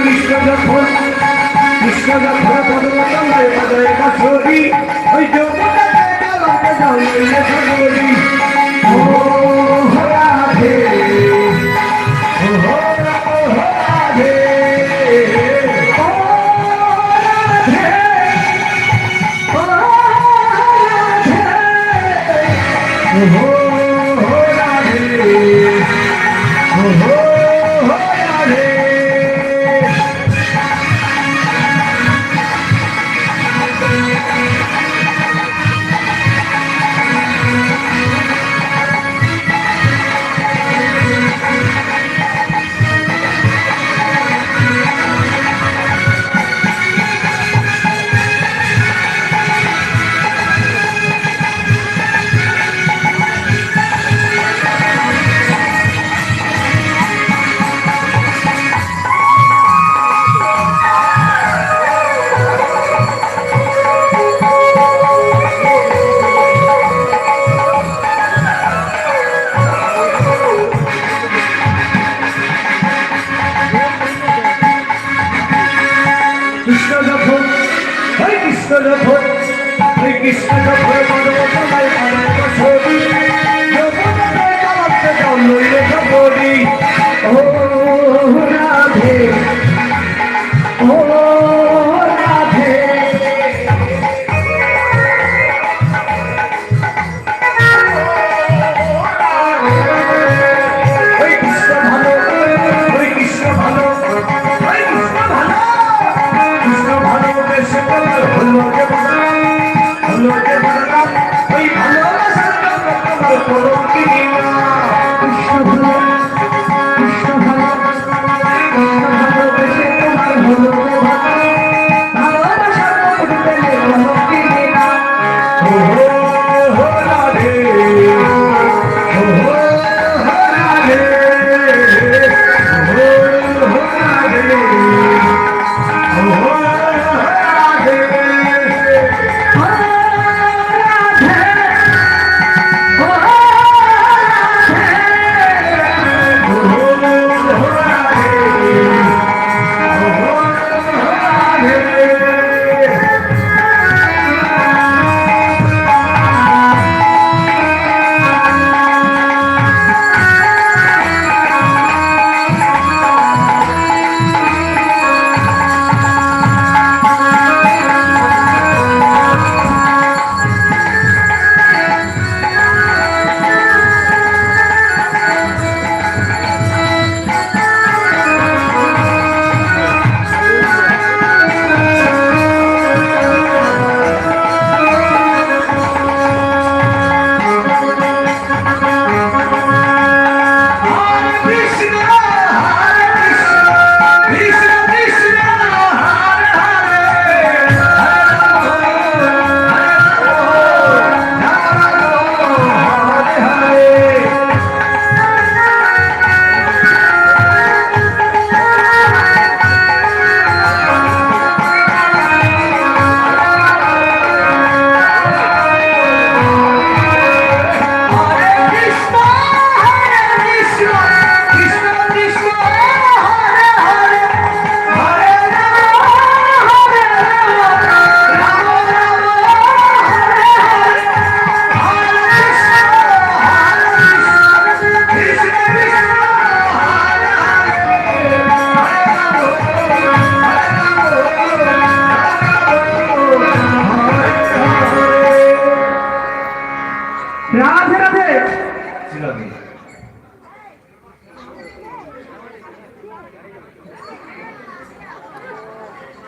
কৃষ্ণ যখন কৃষ্ণ যখন পদমাতা Mm-hmm. the me stand up matter to the.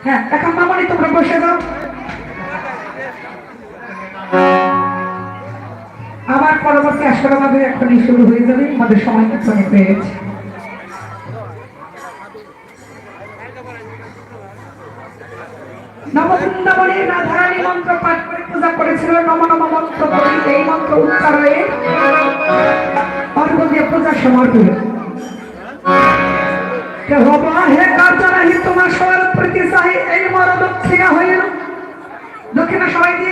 হ্যাঁ এখন মামনি, তোমরা বসে যাও। আবার পরবর্তী আসর আমাদের এখনই শুরু হয়ে যাবে। আমাদের সময় পেছনে পেয়েছে পূজা করেছিল। নম নম মন্ত্র করি এই মন্ত্র সমর্পিত।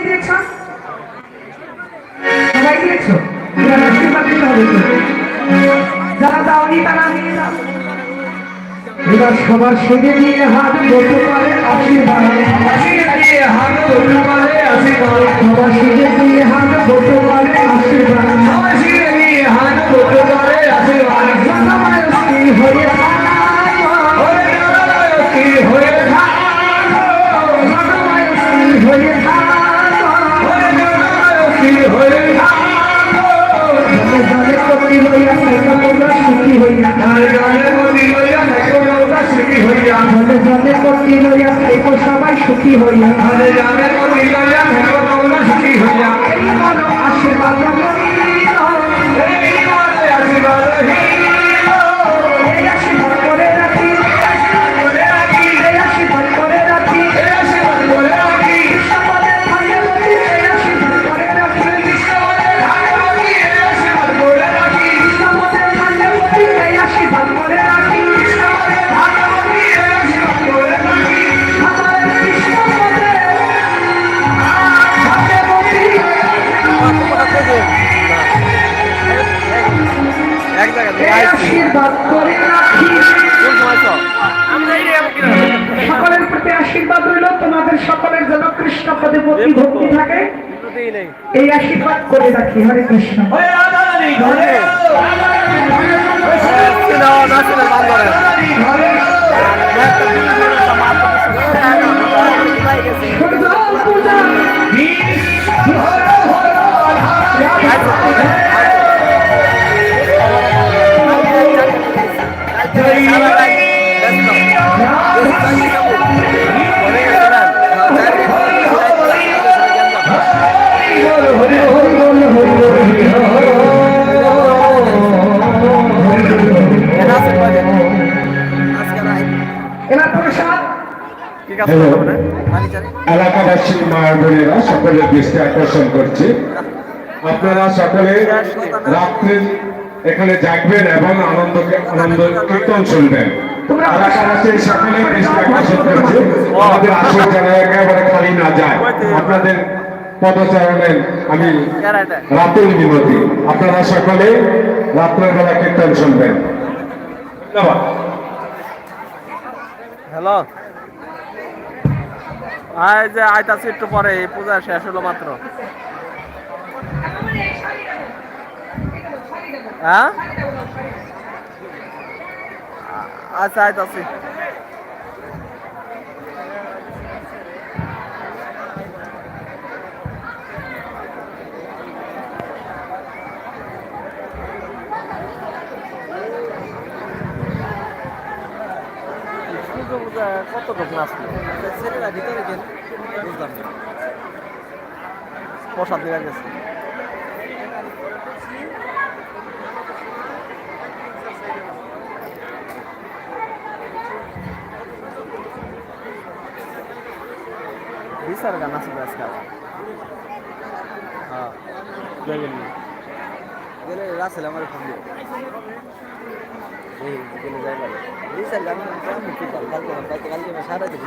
দিয়েছ? সবাই দিয়েছ? আশীর্বাদ দিতে হবে যারা দাওনি তারা নিয়ে যাও। এবার সবার সঙ্গে নিয়ে হাত ধরতে পারে আশীর্বাদ। হাত ধরতে পারে আশীর্বাদ। সবার সঙ্গে নিয়ে হাত ধরতে পারে আশীর্বাদ। সুখী হইয়া। আর গানে মনি লইয়া দেখো নৌকা সুখী হইয়া। আশীর্বাদ মারে আশীর্বাদ পদে ভক্তি থাকে এই আশীর্বাদ করে রাখি হরে কৃষ্ণ Thank রাধারানী এলাকাবাসী মায়ের বোনেরা সকলের দৃষ্টি আকর্ষণ করছি। আপনারা সকলে রাত্রে এখানে জাগবেন এবং আনন্দ আনন্দ কীর্তন শুনবেন। এলাকাবাসী সকলের দৃষ্টি আকর্ষণ করছি। আমাদের আসল জায়গা একেবারে খালি না যায়। আপনাদের পদচারণের আমি রাতুল বিনতি আপনারা সকলে রাত্রের বেলা কীর্তন শুনবেন। ধন্যবাদ। হ্যালো। আয় যে আইতাছি একটু পরে এই পূজা শেষ হলো মাত্র। হ্যাঁ? আচ্ছা আইতাছি। পূজা কতটুকু নাচলো? ছেলেরা ভিতরে গেল বুঝলাম না। প্রসাদ দেওয়া গেছে। বিচার গান আছে আজকে আবার। হ্যাঁ গেলে রাসেল আমার ফোন দিও এই গেলে যাই পারে বিচার আমি কালকে কালকে সারা দিন